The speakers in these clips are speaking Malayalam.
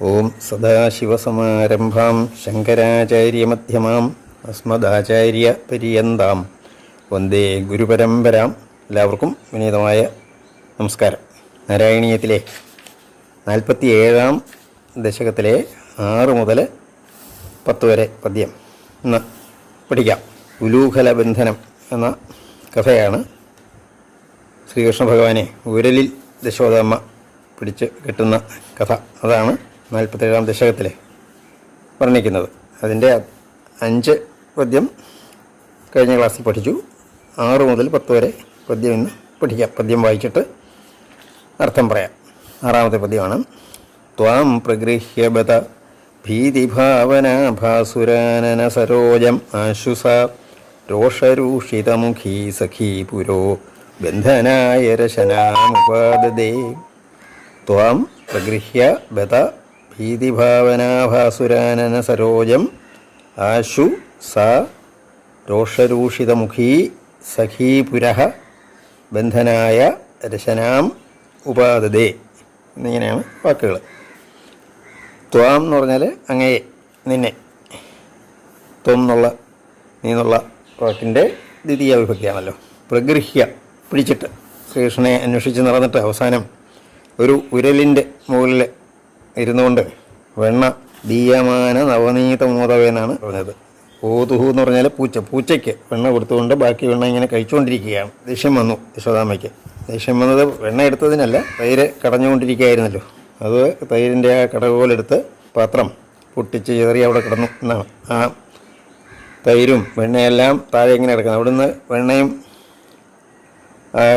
ഓം സദാശിവസമാരംഭാം ശങ്കരാചാര്യമധ്യമാം അസ്മദാചാര്യപര്യന്താം. വന്ദേ ഗുരുപരമ്പരാം. എല്ലാവർക്കും വിനീതമായ നമസ്കാരം. നാരായണീയത്തിലെ നാൽപ്പത്തി ഏഴാം ദശകത്തിലെ ആറ് മുതൽ പത്ത് വരെ പദ്യം ഇന്ന് പഠിക്കാം. ഉലൂഖല ബന്ധനം എന്ന കഥയാണ് ശ്രീകൃഷ്ണ ഭഗവാനെ ഉരലിൽ ദശോദമ്മ പിടിച്ച് കെട്ടുന്ന കഥ. അതാണ് നാൽപ്പത്തേഴാം ദശകത്തിൽ വർണിക്കുന്നത്. അതിന്റെ അഞ്ച് പദ്യം കഴിഞ്ഞ ക്ലാസ്സിൽ പഠിച്ചു. ആറ് മുതൽ പത്ത് വരെ പദ്യം ഇന്ന് പഠിക്കാം. പദ്യം വായിച്ചിട്ട് അർത്ഥം പറയാം. ആറാമത്തെ പദ്യമാണ്. ത്വാം പ്രഗൃഹ്യബത ഭീതിഭാവന ഭീതിഭാവനാഭാസുരാനന സരോജം ആശുസ രോഷരൂഷിതമുഖീ സഖീ പുരോ ബന്ധനായ രശനാമുപാദേ ത്വാം പ്രഗൃഹ്യ ബത ഭീതിഭാവനാഭാസുരാനന സരോജം ആശു സ രോഷരൂഷിതമുഖീ സഖീപുര ബന്ധനായ രശനാം ഉപാദതേ. എന്നിങ്ങനെയാണ് വാക്കുകൾ ത്വാം എന്ന് പറഞ്ഞാൽ അങ്ങയെ നിന്നെ. ത്വം നീന്നുള്ള വാക്കിന്റെ ദ്വിതീയ വിഭക്തിയാണല്ലോ പ്രഗൃഹ്യ പിടിച്ചിട്ട്. ശ്രീകൃഷ്ണനെ അന്വേഷിച്ച് നടന്നിട്ട് അവസാനം ഒരു ഉരലിന്റെ മുകളിൽ ഇരുന്നുകൊണ്ട് വെണ്ണ ദീയമാന നവനീത മോദവ പറഞ്ഞത്. ഓതുഹു എന്ന് പറഞ്ഞാൽ പൂച്ച. പൂച്ചയ്ക്ക് വെണ്ണ കൊടുത്തുകൊണ്ട് ബാക്കി വെണ്ണ ഇങ്ങനെ കഴിച്ചുകൊണ്ടിരിക്കുകയാണ്. ദേഷ്യം വന്നു യശോദാമയ്ക്ക് ദേഷ്യം വന്നത് വെണ്ണ എടുത്തതിനല്ല തൈര് കടഞ്ഞുകൊണ്ടിരിക്കുകയായിരുന്നല്ലോ. അത് തൈരിന്റെ ആ കടകോലെടുത്ത് പാത്രം പൊട്ടിച്ച് ചെറിയ അവിടെ കിടന്നു എന്നാണ്. ആ തൈരും വെണ്ണയെല്ലാം താഴെ ഇങ്ങനെ കിടക്കുന്നത്. അവിടുന്ന് വെണ്ണയും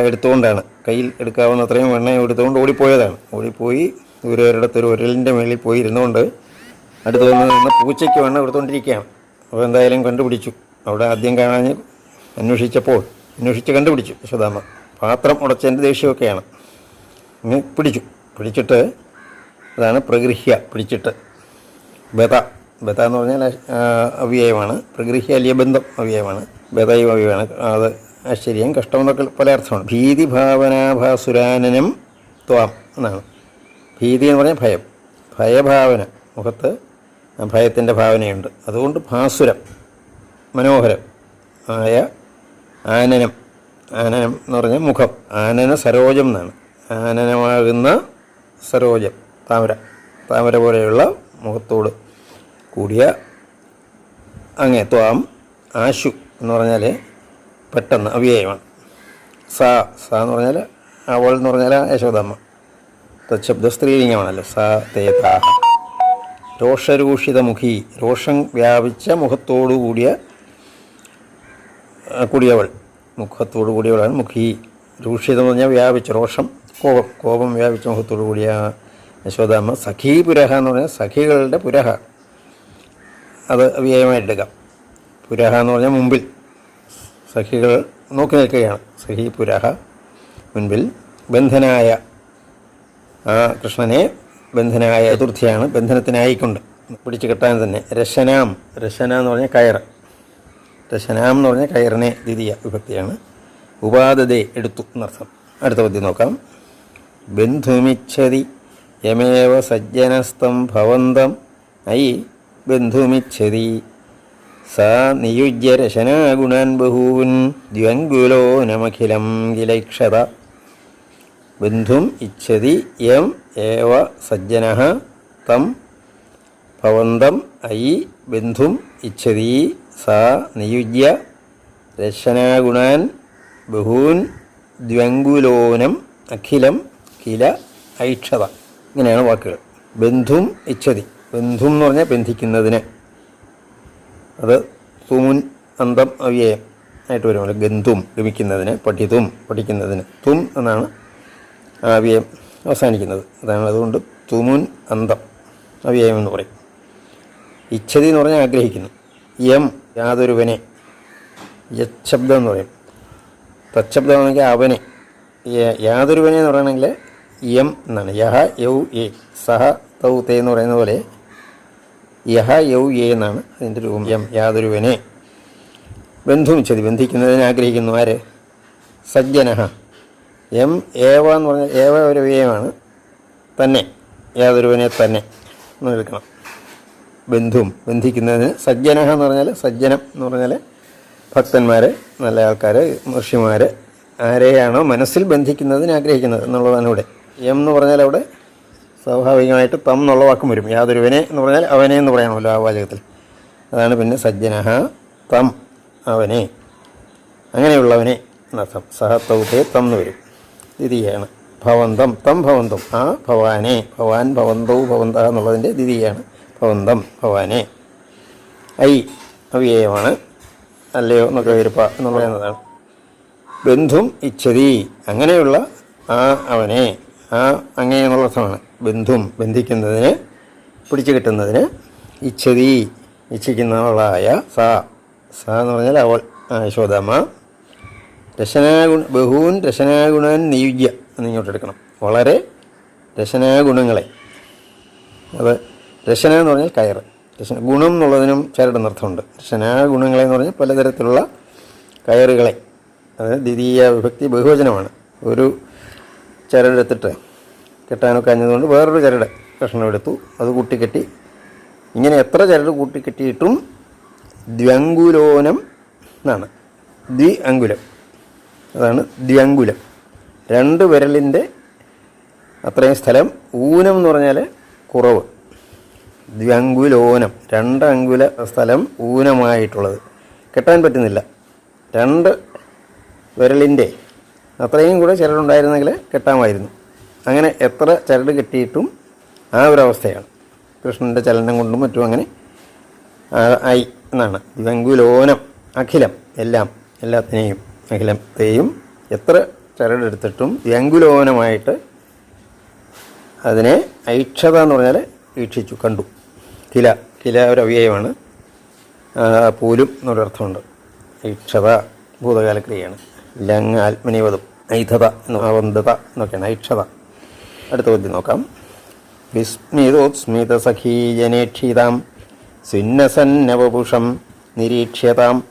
എടുത്തുകൊണ്ടാണ്. കയ്യിൽ എടുക്കാവുന്ന അത്രയും വെണ്ണയും എടുത്തുകൊണ്ട് ഓടിപ്പോയതാണ്. ഓടിപ്പോയി ഒരിടത്ത് ഒരു ഉരലിന്റെ മേളിൽ പോയി ഇരുന്നുകൊണ്ട് അടുത്ത് വന്ന് നിന്ന് പൂച്ചയ്ക്ക് വേണം കൊടുത്തുകൊണ്ടിരിക്കുകയാണ് അപ്പോൾ എന്തായാലും കണ്ടുപിടിച്ചു. അവിടെ ആദ്യം കാണാൻ അന്വേഷിച്ചപ്പോൾ അന്വേഷിച്ച് കണ്ടുപിടിച്ചു യശോദാമ്മ. പാത്രം ഉടച്ചതിന്റെ ദേഷ്യമൊക്കെയാണ്. ഇങ്ങനെ പിടിച്ചു. പിടിച്ചിട്ട് അതാണ് പ്രഗൃഹ്യ പിടിച്ചിട്ട്. ബത ബത എന്ന് പറഞ്ഞാൽ അവ്യയമാണ്. പ്രഗൃഹ്യ അലിയ ബന്ധം അവ്യയമാണ്. ബതയും അവ്യയമാണ്. അത് ആശ്ചര്യം കഷ്ടം എന്നൊക്കെ പല അർത്ഥമാണ്. ഭീതിഭാവനാഭാസുരാനനം ത്വാം എന്നാണ്. ഭീതി എന്ന് പറഞ്ഞാൽ ഭയം. ഭയഭാവന. മുഖത്ത് ഭയത്തിന്റെ ഭാവനയുണ്ട്. അതുകൊണ്ട് ഭാസുരം മനോഹരം ആയ ആനനം. ആനനം എന്ന് പറഞ്ഞാൽ മുഖം. ആനന സരോജം എന്നാണ്. ആനനമാകുന്ന സരോജം താമര. താമര പോലെയുള്ള മുഖത്തോട് കൂടിയ അങ്ങേ ത്വാം ആശു എന്ന് പറഞ്ഞാൽ പെട്ടെന്ന് അവ്യയമാണ്. സ സ എന്ന് പറഞ്ഞാൽ അവൾ എന്ന് പറഞ്ഞാൽ യശോദമ്മ. തശബ്ദ സ്ത്രീലിംഗമാണല്ലോ സാ തേ താഹ രോഷരൂഷിതമുഖി രോഷം വ്യാപിച്ച മുഖത്തോടു കൂടിയ കുടിയവൾ. മുഖത്തോടു കൂടിയവളാണ് മുഖി. രൂഷിതം എന്ന് പറഞ്ഞാൽ വ്യാപിച്ച രോഷം കോപം കോപം വ്യാപിച്ച മുഖത്തോടു കൂടിയ യശോദാമ്മ സഖീ പുരഹ എന്ന് പറഞ്ഞാൽ സഖികളുടെ പുരഹ. അത് വ്യയമായിട്ടെടുക്കാം. പുരഹ എന്ന് പറഞ്ഞാൽ മുമ്പിൽ. സഖികൾ നോക്കി നിൽക്കുകയാണ്. സഖി പുരഹ മുൻപിൽ. ബന്ധനായ ആ കൃഷ്ണനെ ബന്ധനായ ചതുർത്ഥിയാണ് ബന്ധനത്തിനായിക്കൊണ്ട് പിടിച്ചു കെട്ടാൻ തന്നെ. രശനാം. രശന എന്ന് പറഞ്ഞാൽ കയർ. രശനാം എന്ന് പറഞ്ഞാൽ കയറിനെ ദ്വിതീയ വിഭക്തിയാണ്. ഉപാദതേ എടുത്തു എന്നർത്ഥം. അടുത്ത പദ്യം നോക്കാം. ബന്ധുമിച്ഛതി യമേവ സജ്ജനസ്തം ഭവന്തം ഐ ബന്ധുമിച്ഛതി. സാ നിയുജ്യ രശനാഗുണാൻ ബഹൂൻ ദ്വങ്കുലോ നമഖിലം കിലൈക്ഷത ബന്ധും ഇച്ഛതി എം ഏവ സജ്ജന തം ഭവന്തം ഐ ബന്ധും ഇച്ഛതി സാ നിയുജ്യ രശനാഗുണാൻ ബഹൂൻ ദ്വങ്കുലോനം അഖിലം കില ഐക്ഷത. ഇങ്ങനെയാണ് വാക്കുകൾ. ബന്ധും ഇച്ഛതി. ബന്ധും എന്ന് പറഞ്ഞാൽ ബന്ധിക്കുന്നതിന്. അത് തുമുൻ അന്തം അവ്യയം ആയിട്ട് വരുമല്ലോ ഗന്ധും ഗമിക്കുന്നതിന് പഠിതും പഠിക്കുന്നതിന്. തും എന്നാണ് അവ്യയം അവസാനിക്കുന്നത്. അതാണ് അതുകൊണ്ട് തുമുൻ അന്തം അവ്യയം എന്ന് പറയും. ഇച്ഛതി എന്ന് പറഞ്ഞാൽ ആഗ്രഹിക്കുന്നു. യം യാതൊരുവനെ യശബ്ദം എന്ന് പറയും. തച്ഛബ്ദമാണെങ്കിൽ അവനെ. യാതൊരുവനെ എന്ന് പറയണമെങ്കിൽ യം എന്നാണ്. യഹ യൗ എ സഹ തൗ തേ എന്ന് പറയുന്ന പോലെ യഹ യൗ എ എന്നാണ് അതിന്റെ രൂപം. യം യാതൊരുവനെ. ബന്ധുമിച്ചത് ബന്ധിക്കുന്നതിന് ആഗ്രഹിക്കുന്നു ആര്? സജ്ജനഹ എം ഏവ എന്ന് പറഞ്ഞാൽ ഏവ ഒരു വ്യയമാണ് തന്നെ. യാതൊരുവനെ തന്നെ എന്ന് എടുക്കണം ബന്ധുവും ബന്ധിക്കുന്നതിന് സജ്ജന എന്ന് പറഞ്ഞാൽ സജ്ജനം എന്ന് പറഞ്ഞാൽ ഭക്തന്മാർ നല്ല ആൾക്കാർ ഋഷിമാർ ആരെയാണോ മനസ്സിൽ ബന്ധിക്കുന്നതിന് ആഗ്രഹിക്കുന്നത് എന്നുള്ളതാണ് ഇവിടെ. എം എന്ന് പറഞ്ഞാൽ അവിടെ സ്വാഭാവികമായിട്ട് തം എന്നുള്ള വാക്കും വരും. യാതൊരുവനെ എന്ന് പറഞ്ഞാൽ അവനെ എന്ന് പറയണമല്ലോ ആ വാചകത്തിൽ. അതാണ് പിന്നെ സജ്ജന തം അവനെ. അങ്ങനെയുള്ളവനെ എന്നർത്ഥം. സഹത്തൗത്തെ തം എന്ന് വരും. ദ്വിതീയാണ് ഭവന്തം തം ഭവന്തം. ആ ഭവാനെ. ഭവാൻ ഭവന്തോ ഭവന്ത എന്നുള്ളതിന്റെ ദ്വിതീയാണ് ഭവന്തം ഭവാനെ. ഐ അവ്യയമാണ് അല്ലയോ എന്നൊക്കെ വരുപ്പ എന്ന് പറയുന്നതാണ് ബന്ധും ഇച്ഛതി. അങ്ങനെയുള്ള ആ അവനെ. ആ അങ്ങേ എന്നുള്ള അർത്ഥമാണ്. ബന്ധും ബന്ധിക്കുന്നതിന് പിടിച്ചു കിട്ടുന്നതിന് ഇച്ഛതി. ഇച്ഛിക്കുന്നവളായ സ. സ എന്ന് പറഞ്ഞാൽ അവൾ. യശോദാമ്മ. രശനാഗുണ ബഹൂൻ രശനാഗുണൻ നിയുജ്യ എന്ന് ഇങ്ങോട്ട് എടുക്കണം. വളരെ രശനാഗുണങ്ങളെ അത് രശന എന്ന് പറഞ്ഞാൽ കയറ്. രശന ഗുണം എന്നുള്ളതിനും ചേരുടെ അർത്ഥമുണ്ട്. രശനാഗുണങ്ങളെ എന്ന് പറഞ്ഞാൽ പലതരത്തിലുള്ള കയറുകളെ. അതായത് ദ്വിതീയ വിഭക്തി ബഹുവചനമാണ്. ഒരു ചരടെടുത്തിട്ട് കെട്ടാനൊക്കെ അഞ്ഞതുകൊണ്ട് വേറൊരു ചരട് കഷ്ണം എടുത്തു അത് കൂട്ടിക്കെട്ടി. ഇങ്ങനെ എത്ര ചരട് കൂട്ടിക്കെട്ടിയിട്ടും ദ്വ്യങ്കുലോനം എന്നാണ്. ദ്വി അങ്കുലം. അതാണ് ദ്വ്യങ്കുലം. രണ്ട് വിരലിന്റെ അത്രയും സ്ഥലം ഊനം എന്ന് പറഞ്ഞാൽ കുറവ്. ദ്വ്യങ്കുലോനം. രണ്ട് അങ്കുല സ്ഥലം ഊനമായിട്ടുള്ളത്. കെട്ടാൻ പറ്റുന്നില്ല. രണ്ട് വിരലിന്റെ അത്രയും കൂടെ ചരടുണ്ടായിരുന്നെങ്കിൽ കെട്ടാമായിരുന്നു. അങ്ങനെ എത്ര ചരട് കെട്ടിയിട്ടും ആ ഒരു അവസ്ഥയാണ്. കൃഷ്ണന്റെ ചലനം കൊണ്ടും മറ്റും അങ്ങനെ ആയി എന്നാണ്. ദ്വ്യങ്കുലോനം അഖിലം എല്ലാം എല്ലാത്തിനെയും അഖിലത്തെയും എത്ര ചരടെടുത്തിട്ടും വ്യങ്കുലോനമായിട്ട് അതിനെ ഐക്ഷത എന്ന് പറഞ്ഞാൽ വീക്ഷിച്ചു കണ്ടു. കില കില ഒരു അവ്യയമാണ് പോലും എന്നൊരർത്ഥമുണ്ട് ഐക്ഷത ഭൂതകാല ക്രിയയാണ് ലങ് ആത്മനിവതം ഐധത എന്ന് അവന്ധത എന്നൊക്കെയാണ്. ഐക്ഷത. അടുത്ത ചോദ്യം നോക്കാം. വിസ്മിതോത്സ്മിത സഖീജനേക്ഷിതാം സുന്നസന്നവപുഷം നിരീക്ഷ്യതാം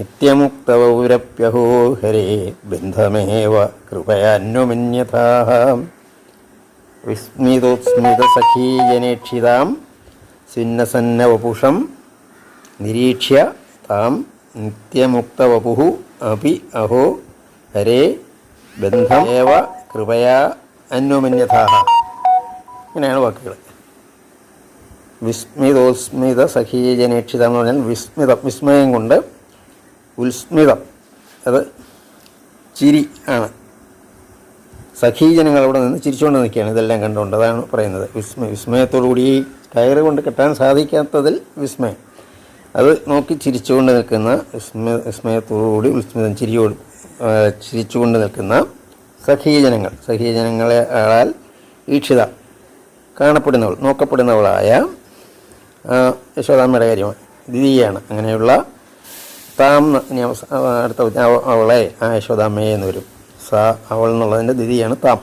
നിത്യമുക്തവൗരപ്യഹോ ഹരേ ബന്ധമേവ കൃപയാന്വമന്യഥാ വിസ്മിതോത്സ്മിതസഖീജനേക്ഷിതാം സിന്നസന്നവപുഷം നിരീക്ഷ്യ താം നിത്യമുക്തവപുഹു അപി അഹോ ഹരേ ബന്ധമേവ കൃപയാ അന്വമന്യഥാഹ ഇങ്ങനെയാണ് വാക്കുകൾ വിസ്മിതോസ്മിത സഖീജനേക്ഷിതം എന്ന് പറഞ്ഞാൽ വിസ്മിതം വിസ്മയം കൊണ്ട് ഉത്സ്മിതം. അത് ചിരി ആണ്. സഖീജനങ്ങൾ അവിടെ നിന്ന് ചിരിച്ചുകൊണ്ട് നിൽക്കുകയാണ്. ഇതെല്ലാം കണ്ടുകൊണ്ട് അതാണ് പറയുന്നത് വിസ്മയ. വിസ്മയത്തോടുകൂടി ഈ കയറ് കൊണ്ട് കെട്ടാൻ സാധിക്കാത്തതിൽ വിസ്മയം. അത് നോക്കി ചിരിച്ചുകൊണ്ട് നിൽക്കുന്ന വിസ്മയ വിസ്മയത്തോടുകൂടി വിസ്മിതം ചിരിയോട് ചിരിച്ചുകൊണ്ട് നിൽക്കുന്ന സഖീജനങ്ങൾ. സഖീജനങ്ങളെ ആളാൽ ഈക്ഷിത കാണപ്പെടുന്നവൾ നോക്കപ്പെടുന്നവളായ യശോദാമ്മയുടെ കാര്യമാണ്. ദ്വിതീയാണ്. അങ്ങനെയുള്ള താം അടുത്ത അവളെ ആ യശോദാമ്മയെ എന്ന് വരും. സ അവൾ എന്നുള്ളതിന്റെ ദിതിയാണ് താം.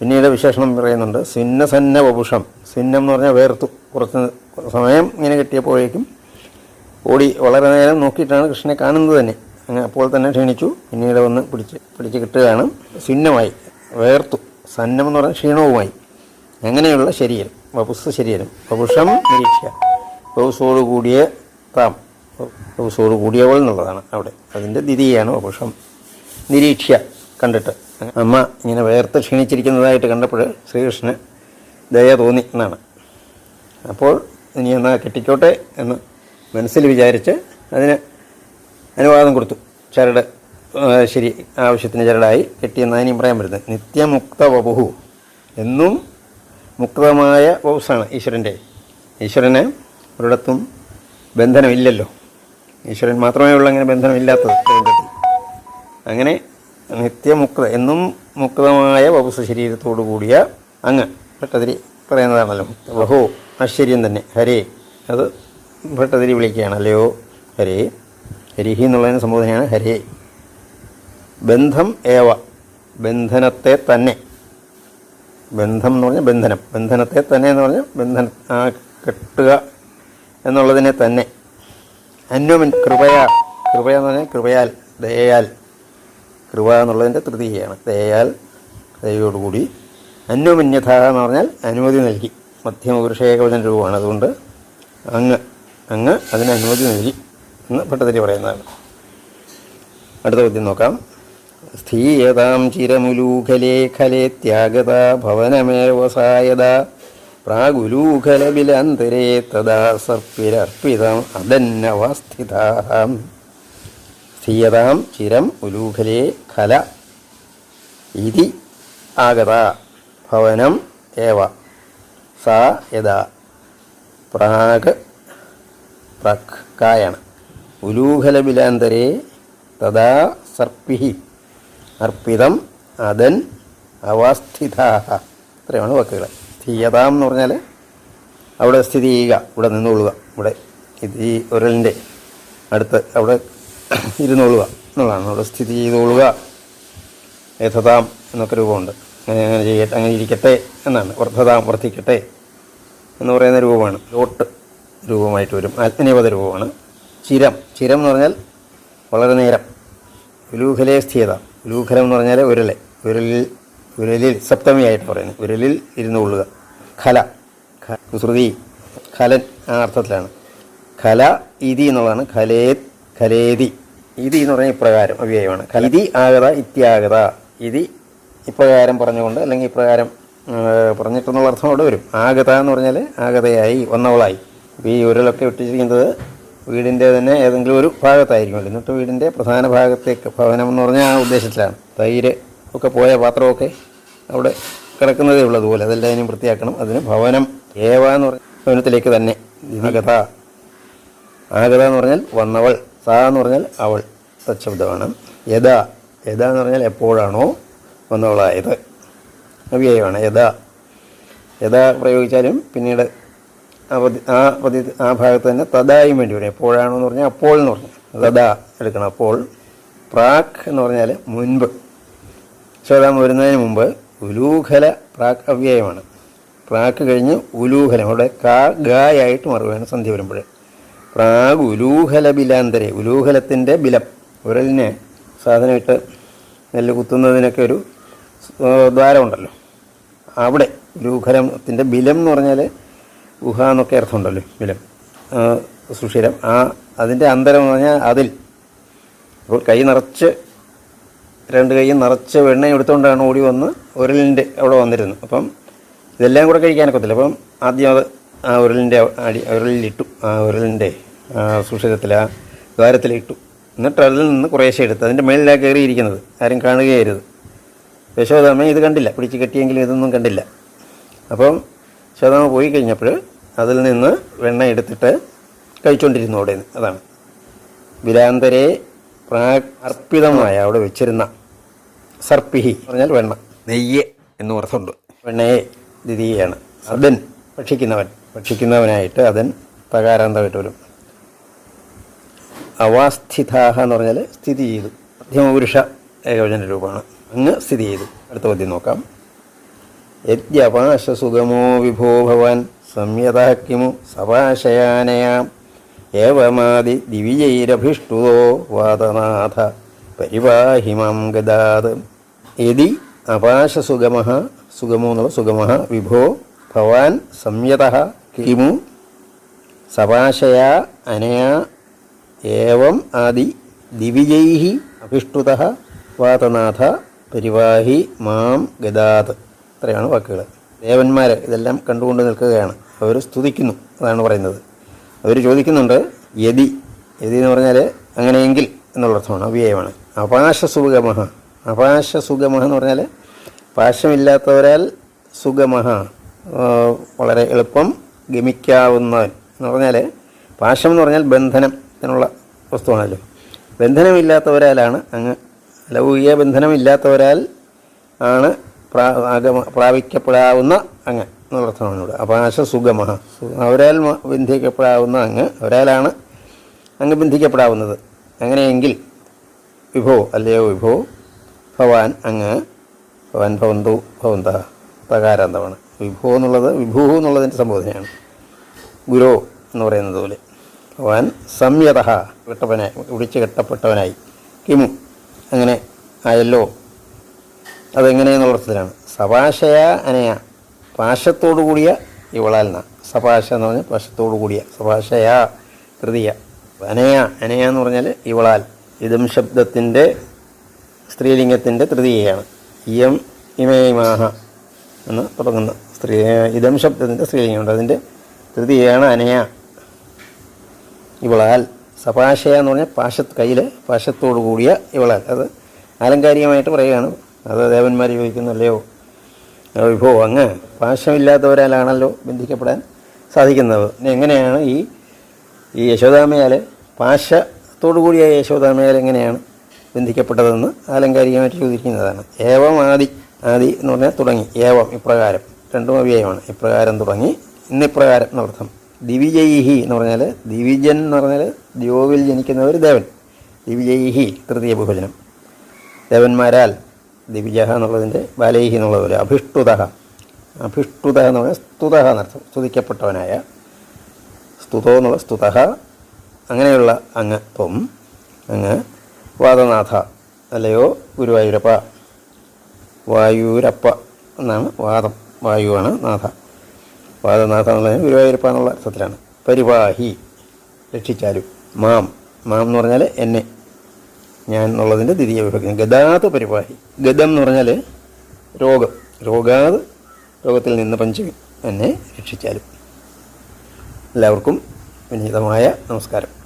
പിന്നീട് വിശേഷണം പറയുന്നുണ്ട്. സിന്നസന്ന വപുഷം. സിന്നം എന്ന് പറഞ്ഞാൽ വേർത്തു. കുറച്ച് സമയം ഇങ്ങനെ കിട്ടിയപ്പോഴേക്കും ഓടി വളരെ നേരം നോക്കിയിട്ടാണ് കൃഷ്ണനെ കാണുന്നത് തന്നെ. അങ്ങനെ അപ്പോൾ തന്നെ ക്ഷീണിച്ചു. പിന്നീട് വന്ന് പിടിച്ച് പിടിച്ച് കിട്ടുകയാണ് സിന്നമായി. വേർത്തു. സന്നം എന്ന് പറഞ്ഞാൽ ക്ഷീണവുമായി. അങ്ങനെയുള്ള ശരീരം. വപുസ് ശരീരം. വപുഷം നിരീക്ഷ വപുസോടുകൂടിയ താം. വപുസോട് കൂടിയവൾ എന്നുള്ളതാണ് അവിടെ. അതിന്റെ ദിതിയാണ് ഉപക്ഷം നിരീക്ഷ്യ കണ്ടിട്ട്. അമ്മ ഇങ്ങനെ വേർത്ത് ക്ഷീണിച്ചിരിക്കുന്നതായിട്ട് കണ്ടപ്പോൾ ശ്രീകൃഷ്ണന് ദയ തോന്നി എന്നാണ്. അപ്പോൾ ഇനി എന്നാൽ കെട്ടിക്കോട്ടെ എന്ന് മനസ്സിൽ വിചാരിച്ച് അതിന് അനുവാദം കൊടുത്തു. ചരട് ശരി ആവശ്യത്തിന് ചരടായി കെട്ടിയെന്നാണ് ഇനിയും പറയാൻ പറ്റുന്നത് നിത്യമുക്ത വപുഹു എന്നും മുക്തമായ വപുസാണ് ഈശ്വരന്റെ ഈശ്വരന് ഒരിടത്തും ബന്ധനമില്ലല്ലോ. ഈശ്വരൻ മാത്രമേ ഉള്ളൂ അങ്ങനെ ബന്ധനമില്ലാത്തത് രംഗത്തിൽ അങ്ങനെ നിത്യമുക്ത എന്നും മുക്തമായ വപുസ ശരീരത്തോടു കൂടിയ അങ്ങ്. ഭട്ടതിരി പറയുന്നതാണല്ലോ ബഹോ ആശ്ചര്യം തന്നെ ഹരേ. അത് ഭട്ടതിരി വിളിക്കുകയാണ് അല്ലയോ? ഹരേ. ഹരിഹി എന്നുള്ളതിന് സംബോധനയാണ് ഹരേ. ബന്ധം ഏവ? ബന്ധനത്തെ തന്നെ. ബന്ധം എന്ന് പറഞ്ഞാൽ ബന്ധനം. ബന്ധനത്തെ തന്നെ എന്ന് പറഞ്ഞാൽ ബന്ധന ആ കെട്ടുക എന്നുള്ളതിനെ തന്നെ. അന്വമൻ കൃപയാ കൃപയ എന്ന് പറഞ്ഞാൽ കൃപയാൽ ദയയാൽ. കൃപ എന്നുള്ളതിന്റെ തൃതീയാണ് ദയയാൽ ദയോടുകൂടി അന്വമന്യഥ എന്ന് പറഞ്ഞാൽ അനുമതി നൽകി. മധ്യമപുരുഷേകവചന രൂപമാണ്. അതുകൊണ്ട് അങ്ങ് അങ്ങ് അതിന് അനുമതി നൽകി എന്ന് പെട്ടതിരി പറയുന്നതാണ്. അടുത്ത ചോദ്യം നോക്കാം. സ്ഥീയതാം ചിരമുലൂഖലേ ഖലേ ത്യാഗത ഭവനമേവസായത പ്രാഗുലൂഖലബിലന്തരേ തഥാ സർപ്പിരർപ്പിതം അതന്നവസ്ഥിതാം സ്ഥീയതാം ചിരം ഉലൂഖലേ ഖല. ഇതി ആഗത ഭവനം ഏവ. സാ യഥാ. പ്രാഗ് പ്രാക് കായാണ് ഉലൂഹലബിലാന്തരേ തഥാ സർപ്പി അർപ്പിതം അതൻ അവസ്ഥിതാഹ. ഇത്രയാണ് വാക്കുകൾ. സ്ഥീയതാം എന്ന് പറഞ്ഞാൽ അവിടെ സ്ഥിതി ചെയ്യുക ഇവിടെ നിന്നുകൊള്ളുക ഇവിടെ ഇത് ഈ ഉരലിന്റെ അടുത്ത് അവിടെ ഇരുന്നുകൊള്ളുക എന്നുള്ളതാണ്. അവിടെ സ്ഥിതി ചെയ്തുകൊള്ളുക യഥതാം എന്നൊക്കെ രൂപമുണ്ട്. അങ്ങനെ അങ്ങനെ ചെയ്യട്ടെ അങ്ങനെ ഇരിക്കട്ടെ എന്നാണ്. വർദ്ധതാം വർദ്ധിക്കട്ടെ എന്ന് പറയുന്ന രൂപമാണ്. ലോട്ട് രൂപമായിട്ട് വരും. ആത്മനിയപത രൂപമാണ്. ചിരം. ചിരം എന്ന് പറഞ്ഞാൽ വളരെ നേരം. ഉലൂഖലെ സ്ഥിരത ഉലൂഖലം എന്ന് പറഞ്ഞാൽ ഉരലെ. ഉരലിൽ ഉരലിൽ സപ്തമിയായിട്ട് പറയുന്നത്. ഉരലിൽ ഇരുന്ന് കൊള്ളുക. ഖല. ശ്രുതി. ഖലൻ ആ അർത്ഥത്തിലാണ്. ഖല ഇതി എന്നുള്ളതാണ്. ഖലേത് ഖലേതി. ഇതി എന്ന് പറഞ്ഞാൽ ഇപ്രകാരം അവ്യയമാണ്. ഖലതി ആഗത ഇത്യാഗത. ഇതി ഇപ്രകാരം പറഞ്ഞുകൊണ്ട് അല്ലെങ്കിൽ ഇപ്രകാരം പറഞ്ഞിട്ടെന്നുള്ള അർത്ഥം അവിടെ വരും. ആഗത എന്ന് പറഞ്ഞാൽ ആഗതയായി വന്നവളായി ഇപ്പോൾ ഈ ഉരുളൊക്കെ ഇട്ടിരിക്കുന്നത് വീടിന്റെ തന്നെ ഏതെങ്കിലും ഒരു ഭാഗത്തായിരിക്കും. എന്നിട്ട് വീടിന്റെ പ്രധാന ഭാഗത്തേക്ക് ഭവനം എന്ന് പറഞ്ഞാൽ ആ ഉദ്ദേശത്തിലാണ്. തൈര് ഒക്കെ പോയ പാത്രമൊക്കെ അവിടെ കിടക്കുന്നതേ ഉള്ളൂ അതുപോലെ. അതെല്ലാം ഇനിയും വൃത്തിയാക്കണം. അതിന് ഭവനം ഏവ എന്ന് പറഞ്ഞ ഭവനത്തിലേക്ക് തന്നെ. ആഗത ആഗത എന്ന് പറഞ്ഞാൽ വന്നവൾ. സാ എന്ന് പറഞ്ഞാൽ അവൾ. തച്ഛബ്ദമാണ് യഥാ. യഥാ എന്ന് പറഞ്ഞാൽ എപ്പോഴാണോ വന്നവളായത്. അവ്യയമാണ് യഥാ. യഥാ പ്രയോഗിച്ചാലും പിന്നീട് ആ പതി ആ പതി ആ ഭാഗത്ത് തന്നെ തദായും വേണ്ടി വരും. എപ്പോഴാണോ എന്ന് പറഞ്ഞാൽ അപ്പോൾ എന്ന് പറഞ്ഞു തദാ എടുക്കണം അപ്പോൾ. പ്രാക് എന്ന് പറഞ്ഞാൽ മുൻപ്. ശ്വേതാമ വരുന്നതിന് മുമ്പ് ഉലൂഖല പ്രാക് അവ്യയമാണ്. പ്രാക്ക് കഴിഞ്ഞ് ഉലൂഹലം അവിടെ കാ ഗായായിട്ട് മറുകയാണ് സന്ധ്യ വരുമ്പോൾ പ്രാഗ് ഉലൂഹല ബിലാന്തരെ ഉലൂഹലത്തിന്റെ ബിലം. ഉരലിനെ സാധനമായിട്ട് നെല്ല് കുത്തുന്നതിനൊക്കെ ഒരു ദ്വാരമുണ്ടല്ലോ. അവിടെ ഉലൂഖലത്തിന്റെ ബിലം എന്ന് പറഞ്ഞാൽ ഗുഹ എന്നൊക്കെ അർത്ഥമുണ്ടല്ലോ ബിലം. സുഷിരം. ആ അതിന്റെ അന്തരം എന്ന് പറഞ്ഞാൽ അതിൽ. അപ്പോൾ കൈ നിറച്ച് രണ്ട് കൈയും നിറച്ച് വെണ്ണ എടുത്തുകൊണ്ടാണ് ഓടി വന്ന് ഉരലിന്റെ അവിടെ വന്നിരുന്നത്. അപ്പം ഇതെല്ലാം കൂടെ കഴിക്കാനൊക്കത്തില്ല അപ്പം ആദ്യം അത് ആ ഉരലിന്റെ അടി ഉരലിലിട്ടു ആ ഉരലിന്റെ സുഷിതത്തിൽ ആ ദ്വാരത്തിലിട്ടു. എന്നിട്ട് അതിൽ നിന്ന് കുറേശ്ശെ എടുത്ത് അതിന്റെ മേളിലാണ് കയറിയിരിക്കുന്നത്. ആരും കാണുകയായിരുന്നു. യശോദാമ ഇത് കണ്ടില്ല. പിടിച്ച് കെട്ടിയെങ്കിലും ഇതൊന്നും കണ്ടില്ല. അപ്പം യശോദാമ പോയി കഴിഞ്ഞപ്പോൾ അതിൽ നിന്ന് വെണ്ണ എടുത്തിട്ട് കഴിച്ചുകൊണ്ടിരുന്നു അവിടെ നിന്ന്. അതാണ്. വിലാന്തരെ പ്രാ അർപ്പിതമായ അവിടെ വെച്ചിരുന്ന സർപ്പിഹി പറഞ്ഞാൽ വെണ്ണ. നെയ്യ് എന്ന് അർത്ഥമുണ്ട്. വെണ്ണയെ ദ്വിതീയാണ്. അതൻ ഭക്ഷിക്കുന്നവൻ. ഭക്ഷിക്കുന്നവനായിട്ട് അതൻ പകാരാന്തമായിട്ട് വരും. അവാസ്ഥിതാഹ എന്ന് പറഞ്ഞാൽ സ്ഥിതി ചെയ്തു. മധ്യമപുരുഷ ഏകവചന രൂപമാണ്. അങ്ങ് സ്ഥിതി ചെയ്തു. അടുത്ത പദ്യം നോക്കാം. യദ്യപാശസുഗമോ വിഭോ ഭവാൻ സംയത കിമു സപാശയാനയാം. ഏവമാതി ദിവിജൈരഭിഷ്ടുതോ വാദനാഥ. പരിവാഹിമം ഗതാത് യതി അപാശസുഗമ സുഗമോ എന്നുള്ള സുഗമ വിഭോ ഭവാൻ സംയത കിമു സപാശയാ അനയാ ഏവം ആദി ദിവിജൈ അഭിഷ്ടുത വാതനാഥ പരിവാഹി മാം ഗതാത് ഇത്രയാണ് വാക്കുകൾ ദേവന്മാർ ഇതെല്ലാം കണ്ടുകൊണ്ട് നിൽക്കുകയാണ്. അവർ സ്തുതിക്കുന്നു അതാണ് പറയുന്നത്. അവർ ചോദിക്കുന്നുണ്ട് യതി യതി എന്ന് പറഞ്ഞാൽ അങ്ങനെയെങ്കിൽ എന്നുള്ള അർത്ഥമാണ് അവ്യയമാണ്. അപാശസുഗമഹ അപാശസുഗമഹ എന്ന് പറഞ്ഞാൽ പാശമില്ലാത്തവരാൽ ആ, വളരെ എളുപ്പം ഗമിക്കാവുന്നവൻ എന്ന് പറഞ്ഞാൽ പാശം എന്ന് പറഞ്ഞാൽ ബന്ധനം എന്നുള്ള വസ്തുവാണല്ലോ. ബന്ധനമില്ലാത്തവരാലാണ് അങ്ങ് ലൗകിക ബന്ധനമില്ലാത്തവരാൽ ആണ് പ്രാ പ്രാപിക്കപ്പെടാവുന്ന അങ്ങ് എന്നുള്ള അർത്ഥമാണ് ഇവിടെ. അപാശ സുഖമ അവരാൽ ബന്ധിക്കപ്പെടാവുന്ന അങ്ങ് അവരാലാണ് അങ്ങ് ബന്ധിക്കപ്പെടാവുന്നത്. അങ്ങനെയെങ്കിൽ വിഭോ അല്ലയോ വിഭോ? ഭവാൻ അങ്ങ് ഭവാൻ ഭവന്തു ഭവന്ത തകാരാന്തമാണ്. വിഭോ എന്നുള്ളത് വിഭൂ എന്നുള്ളതിന്റെ സംബോധനയാണ്. ഗുരു എന്ന് പറയുന്നത് പോലെ. ഭവാൻ സംയത കെട്ടപ്പനായി വിളിച്ച് കെട്ടപ്പെട്ടവനായി. കിമു അങ്ങനെ ആയല്ലോ. അതെങ്ങനെയെന്നുള്ള അർത്ഥത്തിലാണ്. സപാശയ അനയ പാശത്തോടു കൂടിയ ഇവളാൽ ന സഭാഷ എന്ന് പറഞ്ഞാൽ പാശത്തോടു കൂടിയ സഭാഷയാ തൃതീയ. അനയ അനയ എന്ന് പറഞ്ഞാൽ ഇവളാൽ. ഇതം ശബ്ദത്തിന്റെ സ്ത്രീലിംഗത്തിന്റെ തൃതീയയാണ്. ഇയം ഇമേമാഹ എന്ന് തുടങ്ങുന്ന. സ്ത്രീ ഇതം ശബ്ദത്തിന്റെ സ്ത്രീലിംഗമുണ്ട്. അതിന്റെ തൃതീയയാണ് അനയ. ഇവളാൽ സപാശയ എന്ന് പറഞ്ഞാൽ പാശത്ത് കയ്യിൽ പാശത്തോടു കൂടിയ ഇവളാൽ. അത് ആലങ്കാരികമായിട്ട് പറയുകയാണ്. അത് ദേവന്മാർ ചോദിക്കുന്നല്ലയോ വിഭോ അങ്ങ് പാശമില്ലാത്തവരാലാണല്ലോ ബന്ധിക്കപ്പെടാൻ സാധിക്കുന്നത്. എങ്ങനെയാണ് ഈ ഈ യശോദാമയാൽ പാശത്തോടു കൂടിയ യശോദാമയാൽ എങ്ങനെയാണ് ബന്ധിക്കപ്പെട്ടതെന്ന് ആലങ്കാരികമായിട്ട് ചോദിക്കുന്നതാണ്. ഏവം ആദി ആദി എന്ന് പറഞ്ഞാൽ തുടങ്ങി. ഏവം ഇപ്രകാരം. രണ്ടും അവ്യയമാണ്. ഇപ്രകാരം തുടങ്ങി. ഇന്നിപ്രകാരം എന്നർത്ഥം ദിവിജയിഹി എന്ന് പറഞ്ഞാൽ ദിവിജൻ എന്ന് പറഞ്ഞാൽ ദ്യോവിൽ ജനിക്കുന്ന ഒരു ദേവൻ. ദിവിജയിഹി തൃതീയ ബഹുജനം. ദേവന്മാരാൽ ദിവിജ എന്നുള്ളതിന്റെ ബാലൈഹി എന്നുള്ള ഒരു അഭിഷ്ടുത. അഭിഷ്ടുത എന്ന് പറഞ്ഞാൽ സ്തുത എന്നർത്ഥം. സ്തുതിക്കപ്പെട്ടവനായ സ്തുതോ എന്നുള്ള സ്തുത അങ്ങനെയുള്ള അങ്ങ് ത്വം അങ്ങ് വാദനാഥ അല്ലയോ ഗുരുവായൂരപ്പ. വായൂരപ്പ എന്നാണ് വാദം. വായുവാണ് നാഥ. വാദനാഥ എന്നുള്ളതിന് ഗുരുവായൂരപ്പ എന്നുള്ള അർത്ഥത്തിലാണ്. പരിവാഹി രക്ഷിച്ചാലും. മാം. മാം എന്ന് പറഞ്ഞാൽ എന്നെ. ഞാൻ എന്നുള്ളതിന്റെ ദ്വിതീയ വിഭക്തി. ഗതാത് പരിവാഹി. ഗതം എന്ന് പറഞ്ഞാൽ രോഗം. രോഗാത് രോഗത്തിൽ നിന്ന് പഞ്ചമി എന്നെ രക്ഷിച്ചാലും. എല്ലാവർക്കും വിനീതമായ നമസ്കാരം.